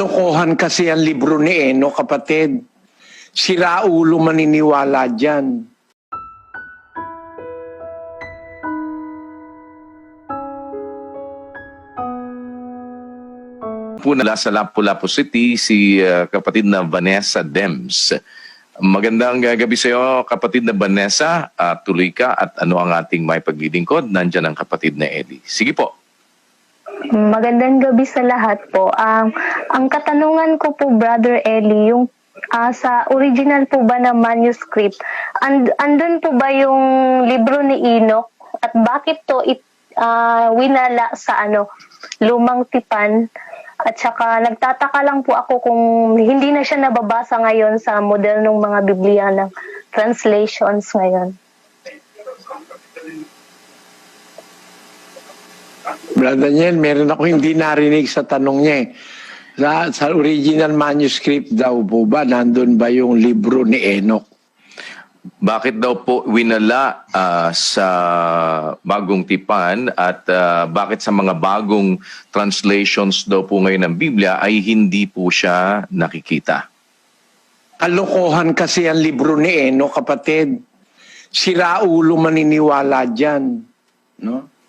Lokohan kasi ang libro ni Eno, kapatid. Si Raulo maniniwala dyan. po sa Lapu-Lapu City si uh, kapatid na Vanessa Dems. Magandang uh, gabi sa iyo kapatid na Vanessa. Uh, tuloy ka at ano ang ating may paglilingkod. Nandyan ang kapatid na Eddie. Sige po. Magandang gabi sa lahat po. Ang ang katanungan ko po, Brother Eli, yung ah, sa original po ba na manuscript, and, andun po ba yung libro ni Enoch? At bakit to it, ah, winala sa ano lumang tipan? At saka nagtataka lang po ako kung hindi na siya nababasa ngayon sa modernong mga Biblia ng translations ngayon. Brother Daniel, meron ako hindi narinig sa tanong niya eh. Sa, sa original manuscript daw po ba, nandun ba yung libro ni Enoch? Bakit daw po winala ah, sa bagong tipan at ah, bakit sa mga bagong translations daw po ngayon ng Biblia ay hindi po siya nakikita? Kalokohan kasi ang libro ni Enoch, kapatid. Si Raulo maniniwala dyan. No?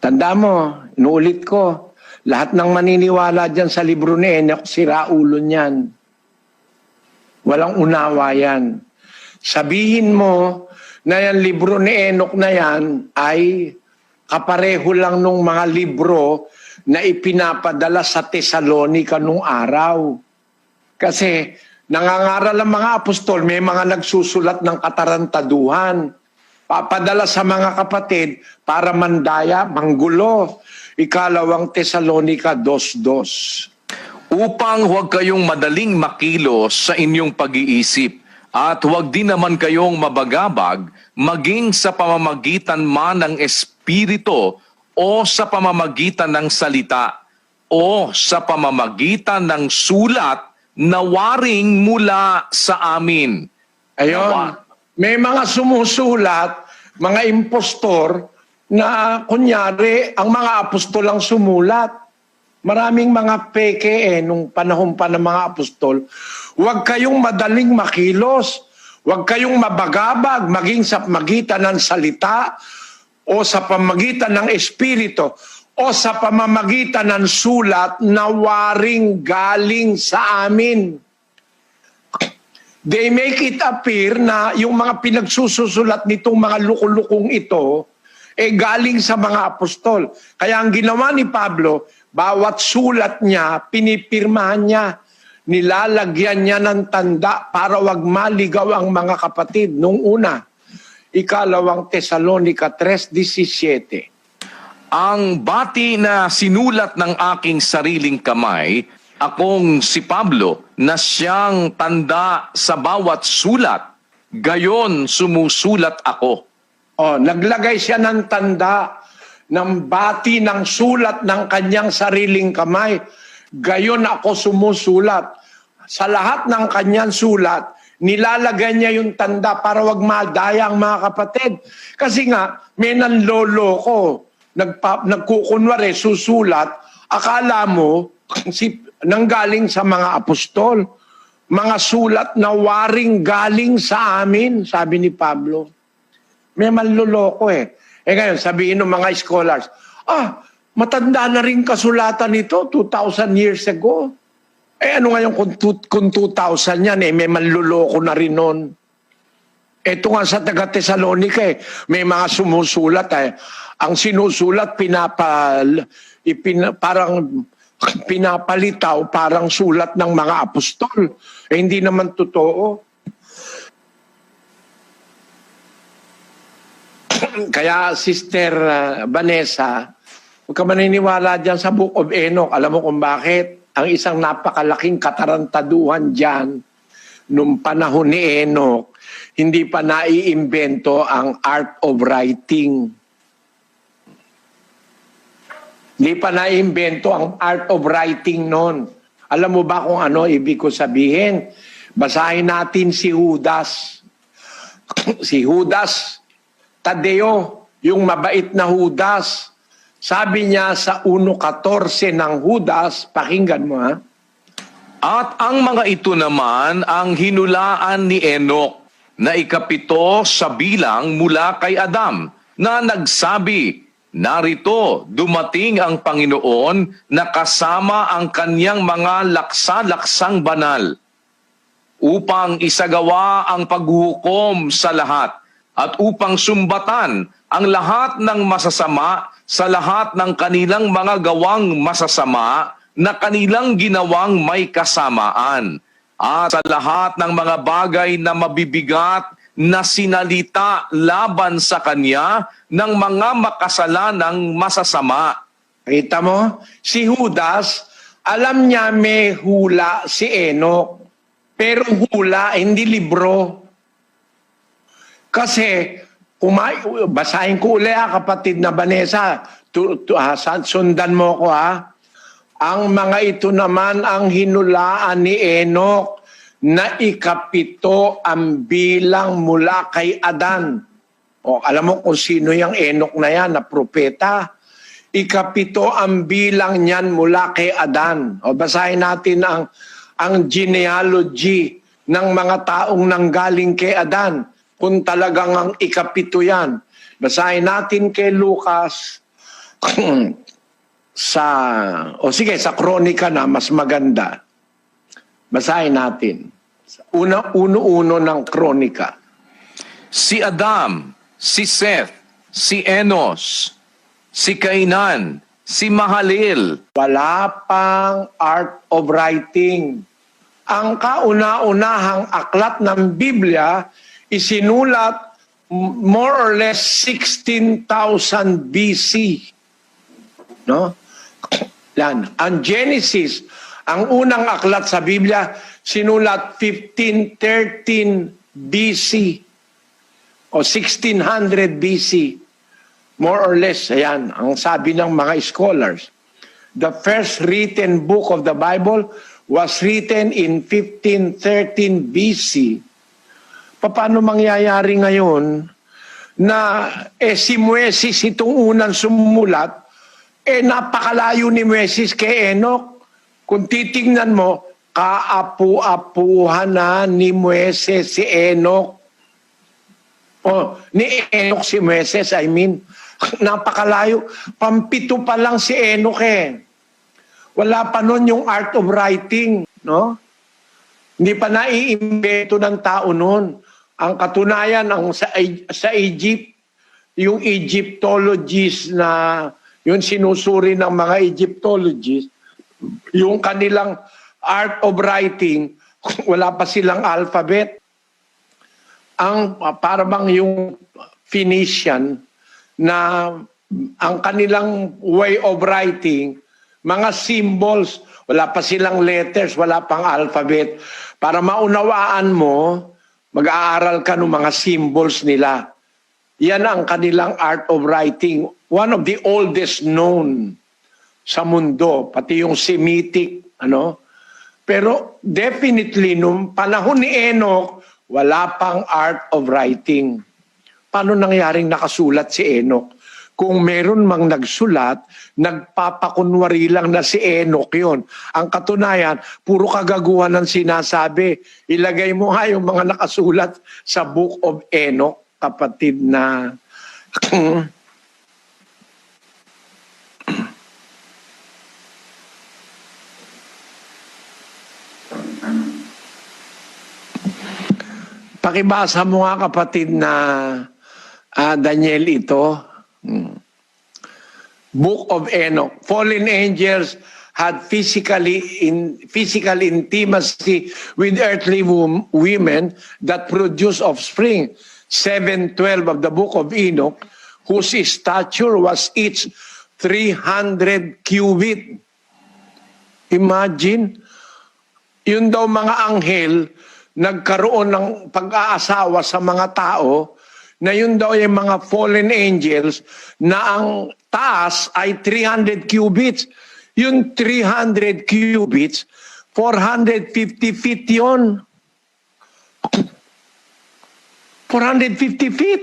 Tanda mo, inuulit ko, lahat ng maniniwala dyan sa libro ni Enoch, si Raulo niyan. Walang unawa yan. Sabihin mo na yan libro ni Enoch na yan ay kapareho lang nung mga libro na ipinapadala sa Tesalonika nung araw. Kasi nangangaral ang mga apostol, may mga nagsusulat ng katarantaduhan. Papadala sa mga kapatid para mandaya, manggulo. Ikalawang Tesalonika 2.2. Upang huwag kayong madaling makilos sa inyong pag-iisip at huwag din naman kayong mabagabag maging sa pamamagitan man ng Espiritu o sa pamamagitan ng salita o sa pamamagitan ng sulat na waring mula sa amin. Ayun. Nawa. May mga sumusulat, mga impostor, na kunyari, ang mga apostol ang sumulat. Maraming mga peke eh, nung panahon pa ng mga apostol. Huwag kayong madaling makilos. Huwag kayong mabagabag maging sa magitan ng salita o sa pamagitan ng espiritu o sa pamamagitan ng sulat na waring galing sa amin they make it appear na yung mga pinagsususulat nitong mga lukulukong ito eh galing sa mga apostol. Kaya ang ginawa ni Pablo, bawat sulat niya, pinipirmahan niya, nilalagyan niya ng tanda para wag maligaw ang mga kapatid. Nung una, ikalawang Tesalonika 3.17. Ang bati na sinulat ng aking sariling kamay, akong si Pablo, na siyang tanda sa bawat sulat, gayon sumusulat ako. Oh, naglagay siya ng tanda ng bati ng sulat ng kanyang sariling kamay. Gayon ako sumusulat. Sa lahat ng kanyang sulat, nilalagay niya yung tanda para wag madaya ang mga kapatid. Kasi nga, may nanlolo ko, nagpa, nagkukunwari, susulat, akala mo, si, nanggaling sa mga apostol. Mga sulat na waring galing sa amin, sabi ni Pablo. May manluloko eh. Eh ngayon, sabihin ng mga scholars, ah, matanda na rin kasulatan nito 2,000 years ago. Eh ano ngayon kung, kung 2,000 yan eh, may manluloko na rin nun. Ito nga sa taga Thessalonica eh, may mga sumusulat eh. Ang sinusulat pinapa, ipina, parang pinapalitaw parang sulat ng mga apostol. Eh hindi naman totoo. Kaya Sister uh, Vanessa, huwag ka maniniwala dyan sa Book of Enoch. Alam mo kung bakit? Ang isang napakalaking katarantaduhan dyan, nung panahon ni Enoch, hindi pa naiimbento ang art of writing. Hindi pa naiimbento ang art of writing noon. Alam mo ba kung ano ibig ko sabihin? Basahin natin si Judas. si Judas, Tadeo, yung mabait na Judas. Sabi niya sa 1.14 ng Judas, pakinggan mo ha, At ang mga ito naman ang hinulaan ni Enoch na ikapito sa bilang mula kay Adam na nagsabi, Narito, dumating ang Panginoon na kasama ang kanyang mga laksa-laksang banal upang isagawa ang paghuhukom sa lahat at upang sumbatan ang lahat ng masasama sa lahat ng kanilang mga gawang masasama na kanilang ginawang may kasamaan. At sa lahat ng mga bagay na mabibigat na sinalita laban sa kanya ng mga makasalanang masasama. Kita mo? Si Judas, alam niya may hula si Enoch. Pero hula, hindi libro. Kasi, umay, basahin ko uli ha, kapatid na Vanessa. Tu, tu, ha, sa- sundan mo ko ha. Ang mga ito naman ang hinulaan ni Enoch na ikapito ang bilang mula kay Adan. O, alam mo kung sino yung Enoch na yan, na propeta. Ikapito ang bilang niyan mula kay Adan. O basahin natin ang ang genealogy ng mga taong nanggaling kay Adan. Kung talagang ang ikapito yan. Basahin natin kay Lucas sa o sige sa kronika na mas maganda. Basahin natin. Una uno-uno ng kronika. Si Adam, si Seth, si Enos, si Kainan, si Mahalil, Wala pang art of writing. Ang kauna-unahang aklat ng Biblia isinulat more or less 16,000 BC. No? Yan. Ang Genesis, ang unang aklat sa Biblia, sinulat 1513 BC o 1600 BC. More or less, ayan, ang sabi ng mga scholars. The first written book of the Bible was written in 1513 BC. Paano mangyayari ngayon na eh, si Moises itong unang sumulat, eh napakalayo ni Moises kay Enoch. Kung titingnan mo, kaapu-apuhan na ni Moises si Enoch. Oh, ni Enoch si Moises, I mean. Napakalayo. Pampito pa lang si Enoch eh. Wala pa nun yung art of writing, no? Hindi pa naiimbento ng tao noon. Ang katunayan ang sa sa Egypt, yung Egyptologists na yung sinusuri ng mga Egyptologists, yung kanilang art of writing, wala pa silang alphabet. Ang para bang yung Phoenician na ang kanilang way of writing, mga symbols, wala pa silang letters, wala pang alphabet. Para maunawaan mo, mag-aaral ka ng mga symbols nila. Yan ang kanilang art of writing. One of the oldest known sa mundo, pati yung Semitic, ano? Pero definitely, nung panahon ni Enoch, wala pang art of writing. Paano nangyaring nakasulat si Enoch? Kung meron mang nagsulat, nagpapakunwari lang na si Enoch yon. Ang katunayan, puro kagaguhan ng sinasabi. Ilagay mo nga yung mga nakasulat sa Book of Enoch, kapatid na Pakibasa mo nga kapatid na ah, Daniel ito. Hmm. Book of Enoch. Fallen angels had physically in physical intimacy with earthly wom- women that produce offspring. 712 of the book of Enoch, whose stature was each 300 cubit. Imagine, yun daw mga anghel nagkaroon ng pag-aasawa sa mga tao na yun daw yung mga fallen angels na ang taas ay 300 cubits. Yung 300 cubits, 450 feet yun. 450 feet.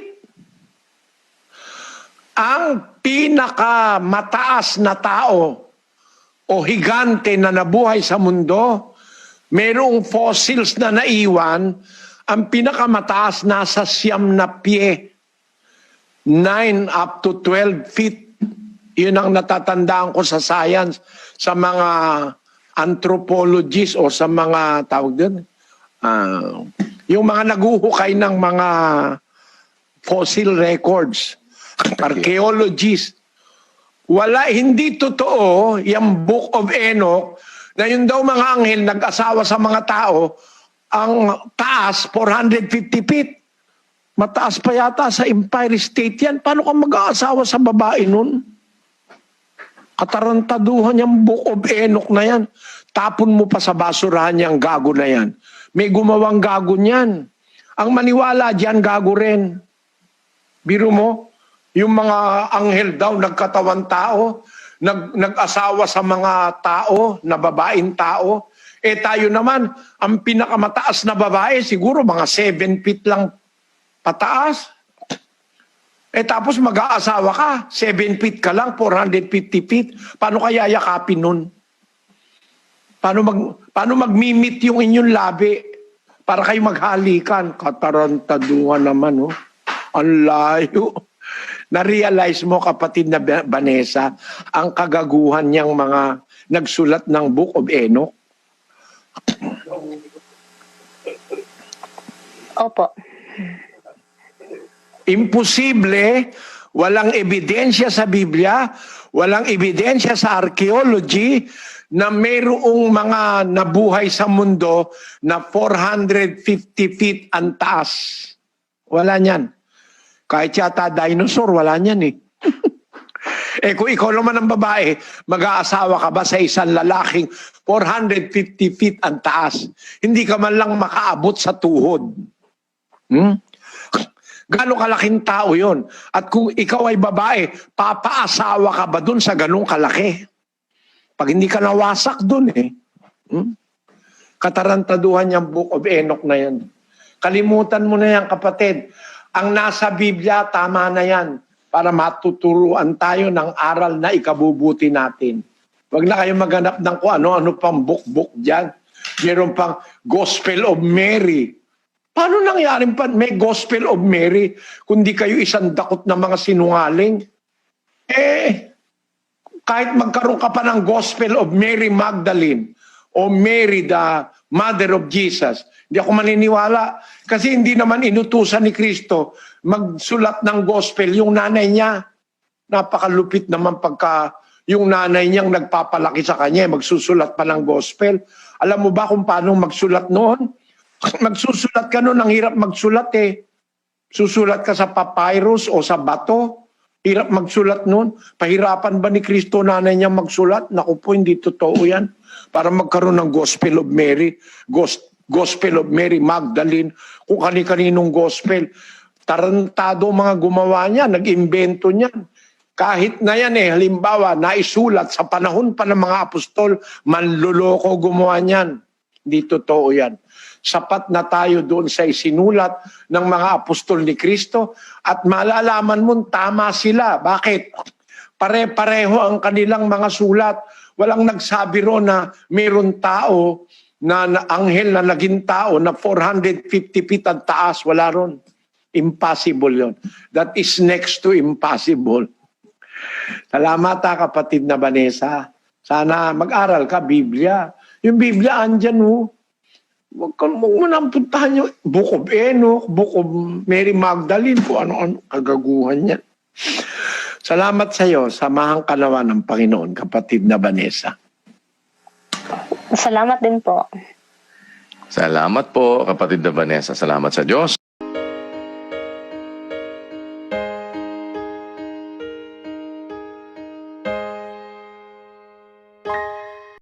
Ang pinaka mataas na tao o higante na nabuhay sa mundo, merong fossils na naiwan, ang pinakamataas nasa siyam na pie. 9 up to 12 feet. Yun ang natatandaan ko sa science, sa mga anthropologists o sa mga tawag din, ah, yung mga naguhukay ng mga fossil records, archaeologists. Wala, hindi totoo yung Book of Enoch na yun daw mga anghel nag-asawa sa mga tao, ang taas 450 feet. Mataas pa yata sa Empire State yan. Paano ka mag-aasawa sa babae nun? Katarantaduhan yung Book of Enoch na yan. Tapon mo pa sa basurahan yung gago na yan. May gumawang gago niyan. Ang maniwala dyan, gago rin. Biro mo, yung mga anghel daw nagkatawan tao, nag, nag-asawa sa mga tao, na babaeng tao. Eh tayo naman, ang pinakamataas na babae, siguro mga 7 feet lang pataas. Eh tapos mag-aasawa ka, 7 feet ka lang, 450 feet. Paano kaya yakapin nun? Paano, mag, paano mag-mimit yung inyong labi para kayo maghalikan? Katarantaduhan naman, oh. Ang layo. Na-realize mo, kapatid na Vanessa, ang kagaguhan niyang mga nagsulat ng Book of Enoch? Opo. Imposible, walang ebidensya sa Biblia, walang ebidensya sa archaeology na mayroong mga nabuhay sa mundo na 450 feet ang taas. Wala niyan. Kahit yata dinosaur, wala niyan eh. eh kung ikaw naman ang babae, mag-aasawa ka ba sa isang lalaking 450 feet ang taas? Hindi ka man lang makaabot sa tuhod. Hmm? Gano'ng kalaking tao yon? At kung ikaw ay babae, papaasawa ka ba dun sa ganong kalaki? Pag hindi ka nawasak dun eh. Hmm? Katarantaduhan yung Book of Enoch na yan. Kalimutan mo na yan kapatid. Ang nasa Biblia, tama na yan para matuturuan tayo ng aral na ikabubuti natin. Huwag na kayo maghanap ng kung ano-ano pang book-book dyan. Meron pang Gospel of Mary. Paano nangyaring pa may Gospel of Mary kundi kayo isang dakot na mga sinungaling? Eh, kahit magkaroon ka pa ng Gospel of Mary Magdalene o Mary the Mother of Jesus, hindi ako maniniwala. Kasi hindi naman inutusan ni Kristo magsulat ng Gospel yung nanay niya. Napakalupit naman pagka yung nanay niyang nagpapalaki sa kanya, magsusulat pa ng Gospel. Alam mo ba kung paano magsulat noon? Magsusulat ka noon, ang hirap magsulat eh. Susulat ka sa papyrus o sa bato. Hirap magsulat noon. Pahirapan ba ni Kristo nanay niya magsulat? Naku po, hindi totoo yan. Para magkaroon ng Gospel of Mary, Gos- Gospel of Mary Magdalene, kung kani-kaninong gospel. Tarantado mga gumawa niya, nag-imbento niyan. Kahit na yan eh, halimbawa, naisulat sa panahon pa ng mga apostol, manluloko gumawa niyan. Hindi totoo yan. Sapat na tayo doon sa isinulat ng mga apostol ni Kristo at malalaman mo tama sila. Bakit? Pare-pareho ang kanilang mga sulat. Walang nagsabi ro na mayroon tao na, na anghel na naging tao na 450 feet ang taas. Wala ron. Impossible yon. That is next to impossible. Salamat ha, kapatid na Vanessa. Sana mag-aral ka, Biblia. Yung Biblia, andyan ho. Huwag ka huwag mo nang puntahan yung Book of Enoch, Book of Mary Magdalene, kung ano-ano kagaguhan yan. Salamat sa iyo. Samahan ka naman ng Panginoon, kapatid na Vanessa. Salamat din po. Salamat po, kapatid na Vanessa. Salamat sa Diyos.